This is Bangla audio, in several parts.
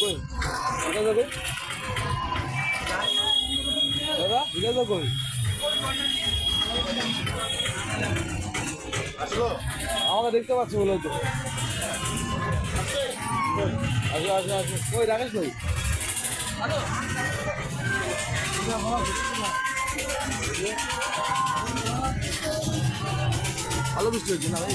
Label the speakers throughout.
Speaker 1: কই? দাদা এটা যাবে কই? আমাকে দেখতে পাচ্ছি বলে তো আসো আসো আসো। কই রাকেশ কই? ভালো বৃষ্টি হচ্ছে না ভাই?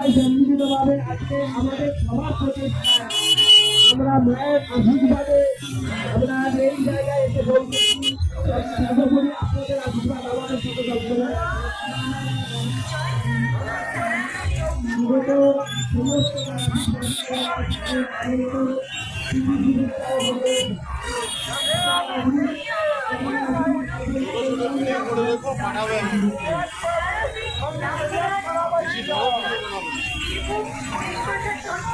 Speaker 2: সবাই সম্মিলিতভাবে আজকে আমাদের সবার প্রচেষ্টা আমরা মায়ের আশীর্বাদে আমরা এই জায়গায় এসে পৌঁছেছি সর্বোপরি আপনাদের আশীর্বাদ, আমাদের সাথে সবসময় পাঠাবেন 哎，
Speaker 3: 我这头。